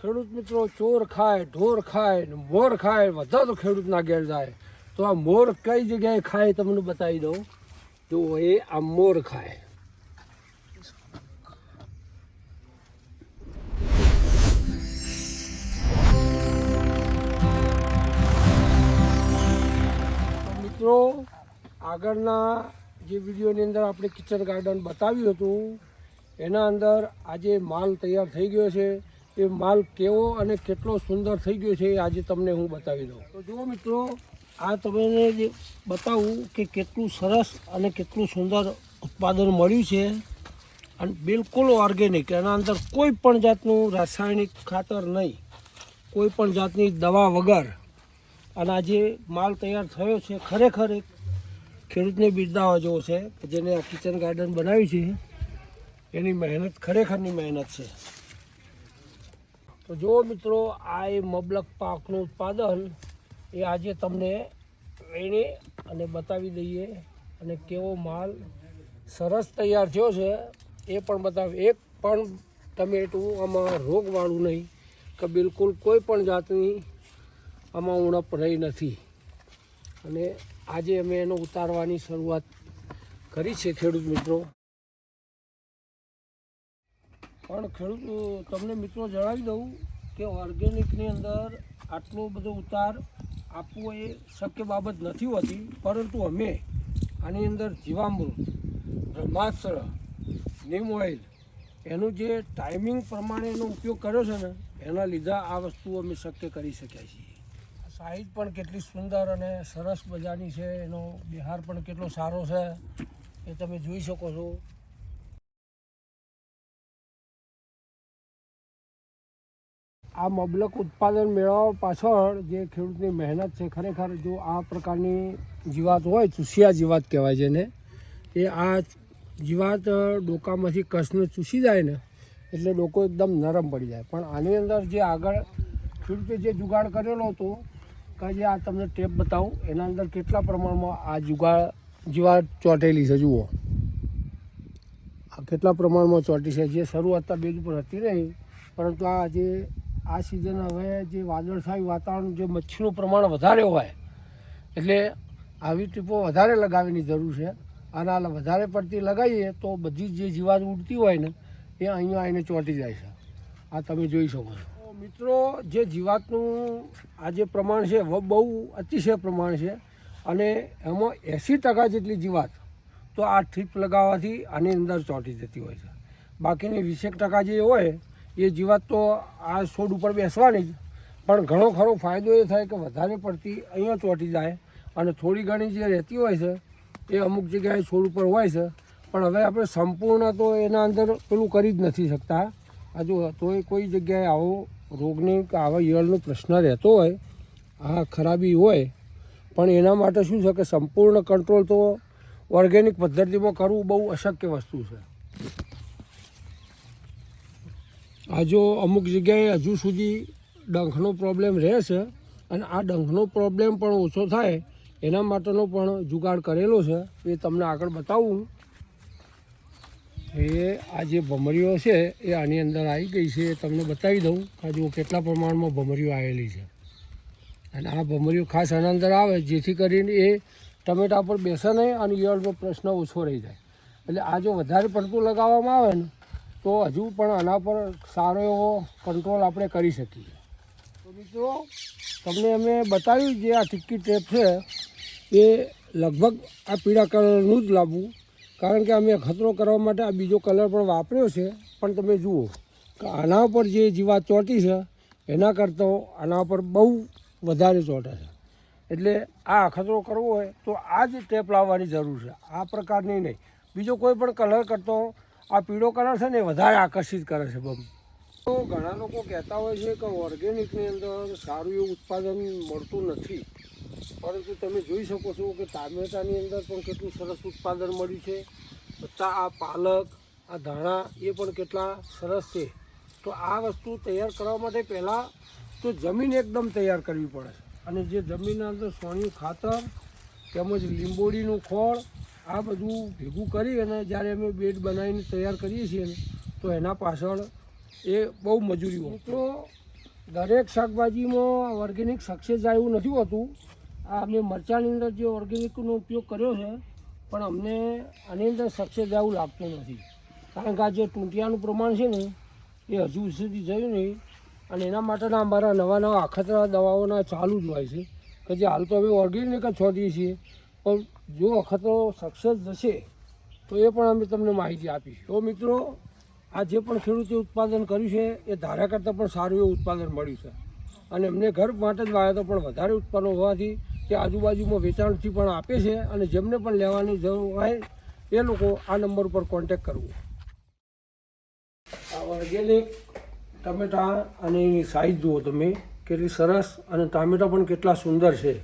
ખેડૂત મિત્રો, ચોર ખાય, ઢોર ખાય ને મોર ખાય, બધા તો ખેડૂતના ઘેર જાય. તો આ મોર કઈ જગ્યાએ ખાય તમને બતાવી દઉં? જો એ આ મોર ખાય. મિત્રો, આગળના જે વિડીયોની અંદર આપણે કિચન ગાર્ડન બતાવ્યું હતું, એના અંદર આજે માલ તૈયાર થઈ ગયો છે. એ માલ કેવો અને કેટલો સુંદર થઈ ગયો છે એ આજે તમને હું બતાવી દઉં. તો જુઓ મિત્રો, આ તમને જે બતાવું કે કેટલું સરસ અને કેટલું સુંદર ઉત્પાદન મળ્યું છે. અને બિલકુલ ઓર્ગેનિક એના અંદર કોઈ પણ જાતનું રાસાયણિક ખાતર નહીં. કોઈ પણ જાતની દવા વગર. અને આ જે માલ તૈયાર થયો છે, ખરેખર એક ખેડૂતને બિરદાવા જેવો છે જેને આ કિચન ગાર્ડન બનાવ્યું છે. એની મહેનત, ખરેખરની મહેનત છે. તો જો મિત્રો, આ એ મબલક પાકનું ઉત્પાદન એ આજે તમને લઈને અને બતાવી દઈએ અને કેવો માલ સરસ તૈયાર થયો છે. એ પણ બતાવે, એક પણ ટમેટું આમાં રોગવાળું નહીં કે બિલકુલ કોઈ પણ જાતની આમાં ઉણપ રહી નથી. અને આજે અમે એનો ઉતારવાની શરૂઆત કરી છે ખેડૂત મિત્રો. પણ ખેડૂત, તમને મિત્રો જણાવી દઉં કે ઓર્ગેનિકની અંદર આટલો બધો ઉતાર આપવો એ શક્ય બાબત નથી હોતી, પરંતુ અમે આની અંદર જીવામૃત, બ્રહ્માસ્ત્ર, નીમ ઓઇલ એનું જે ટાઈમિંગ પ્રમાણે એનો ઉપયોગ કર્યો છે ને, એના લીધે આ વસ્તુ અમે શક્ય કરી શક્યા છીએ. સાઈઝ પણ કેટલી સુંદર અને સરસ મજાની છે, એનો બિહાર પણ કેટલો સારો છે, એ તમે જોઈ શકો છો. આ મબલક ઉત્પાદન મેળવવા પાછળ જે ખેડૂતની મહેનત છે, ખરેખર જો આ પ્રકારની જીવાત હોય, ચૂસિયા જીવાત કહેવાય છે ને એ આ જીવાત ડોકામાંથી કસને ચૂસી જાય ને, એટલે ડોકો એકદમ નરમ પડી જાય. પણ આની અંદર જે આગળ ખેડૂતે જે જુગાડ કરેલો હતો કે જે આ તમને ટેપ બતાવું, એના અંદર કેટલા પ્રમાણમાં આ જુગાડ, જીવાત ચોંટેલી છે, જુઓ. આ કેટલા પ્રમાણમાં ચોંટી છે, જે શરૂઆતના બેજ ઉપર હતી નહીં, પરંતુ આ જે આ સિઝન હવે જે વાદળછાયું વાતાવરણ, જે મચ્છીનું પ્રમાણ વધારે હોય, એટલે આવી ટીપો વધારે લગાવવાની જરૂર છે. અને આ વધારે પડતી લગાવીએ તો બધી જે જીવાત ઉડતી હોય ને, એ અહીંયા આવીને ચોંટી જાય છે. આ તમે જોઈ શકો છો. મિત્રો, જે જીવાતનું આ જે પ્રમાણ છે બહુ અતિશય પ્રમાણ છે, અને એમાં એંસી ટકા જેટલી જીવાત, તો આ ઠીપ લગાવવાથી આની અંદર ચોંટી જતી હોય છે. બાકીની વીસેક ટકા જે હોય એ જીવાત તો આ છોડ ઉપર બેસવાની જ. પણ ઘણો ખરો ફાયદો એ થાય કે વધારે પડતી અહીંયા ચોંટી જાય અને થોડી ઘણી જે રહેતી હોય છે, એ અમુક જગ્યાએ છોડ ઉપર હોય છે. પણ હવે આપણે સંપૂર્ણ તો એના અંદર પેલું કરી જ નથી શકતા. હજુ તોય કોઈ જગ્યાએ આવો રોગની કે આવા ઈયળનો પ્રશ્ન રહેતો હોય, આ ખરાબી હોય, પણ એના માટે શું છે કે સંપૂર્ણ કંટ્રોલ તો ઓર્ગેનિક પદ્ધતિમાં કરવું બહુ અશક્ય વસ્તુ છે. આ જો અમુક જગ્યાએ હજુ સુધી ડંખનો પ્રોબ્લેમ રહે છે અને આ ડંખનો પ્રોબ્લેમ પણ ઓછો થાય, એના માટેનો પણ જુગાડ કરેલો છે. એ તમને આગળ બતાવું. એ આ જે ભમરીઓ છે, એ આની અંદર આવી ગઈ છે, એ તમને બતાવી દઉં. આ જુઓ કેટલા પ્રમાણમાં ભમરીઓ આવેલી છે. અને આ ભમરીઓ ખાસ આના અંદર આવે, જેથી કરીને એ ટમેટા પર બેસે નહીં અને ઈયળનો પ્રશ્ન ઓછો રહી જાય. એટલે આ જો વધારે પડતું લગાવવામાં આવે ને તો હજુ પણ આના પર સારો એવો કંટ્રોલ આપણે કરી શકીએ. તો મિત્રો, તમને અમે બતાવ્યું જે આ ટિક્કી ટેપ છે, એ લગભગ આ પીળા કલરનું જ લાવવું. કારણ કે અમે ખતરો કરવા માટે આ બીજો કલર પણ વાપર્યો છે. પણ તમે જુઓ કે આના ઉપર જે જીવાત ચોંટી છે, એના કરતાં આના પર બહુ વધારે ચોંટે છે. એટલે આ અખતરો કરવો હોય તો આ જ ટેપ લાવવાની જરૂર છે. આ પ્રકારની નહીં. બીજો કોઈ પણ કલર કરતો આ પીળો કલર છે ને વધારે આકર્ષિત કરે છે બમ. તો ઘણા લોકો કહેતા હોય છે કે ઓર્ગેનિકની અંદર સારું એવું ઉત્પાદન મળતું નથી. પરંતુ તમે જોઈ શકો છો કે ટામેટાની અંદર પણ કેટલું સરસ ઉત્પાદન મળ્યું છે. બધા આ પાલક, આ ધાણા, એ પણ કેટલા સરસ છે. તો આ વસ્તુ તૈયાર કરવા માટે પહેલાં તો જમીન એકદમ તૈયાર કરવી પડે છે. અને જે જમીનના અંદર સોણિયું ખાતર, તેમજ લીંબોડીનું ખોળ આ બધું ભેગું કરી અને જ્યારે અમે બેડ બનાવીને તૈયાર કરીએ છીએ ને, તો એના પાછળ એ બહુ મજૂરી મિત્રો દરેક શાકભાજીમાં ઓર્ગેનિક સક્સેસ આવ્યું નથી હોતું. આ અમે મરચાંની અંદર જે ઓર્ગેનિકનો ઉપયોગ કર્યો છે, પણ અમને આની અંદર સક્સેસ આવું લાગતું નથી. કારણ કે આ જે ટૂંટિયાનું પ્રમાણ છે ને, એ હજુ સુધી જયું નહીં. અને એના માટેના અમારા નવા નવા અખતરા દવાઓના ચાલુ જ હોય છે. કે જે હાલ તો હવે ઓર્ગેનિક જ છોડીએ છીએ. પણ જો અખતરો સક્સેસ જશે, તો એ પણ અમે તમને માહિતી આપીશું. તો મિત્રો, આ જે પણ ખેડૂતે ઉત્પાદન કર્યું છે, એ ધારા કરતાં પણ સારું એવું ઉત્પાદન મળ્યું છે. અને એમને ઘર માટે જ વાવ્યા તો પણ વધારે ઉત્પાદન હોવાથી તે આજુબાજુમાં વેચાણથી પણ આપે છે અને જેમને પણ લેવાની જરૂર હોય, એ લોકો આ નંબર ઉપર કોન્ટેક કરવો. આ ઓર્ગેનિક ટમેટા અને એની સાઈઝ જુઓ તમે, કેટલી સરસ અને ટામેટા પણ કેટલા સુંદર છે.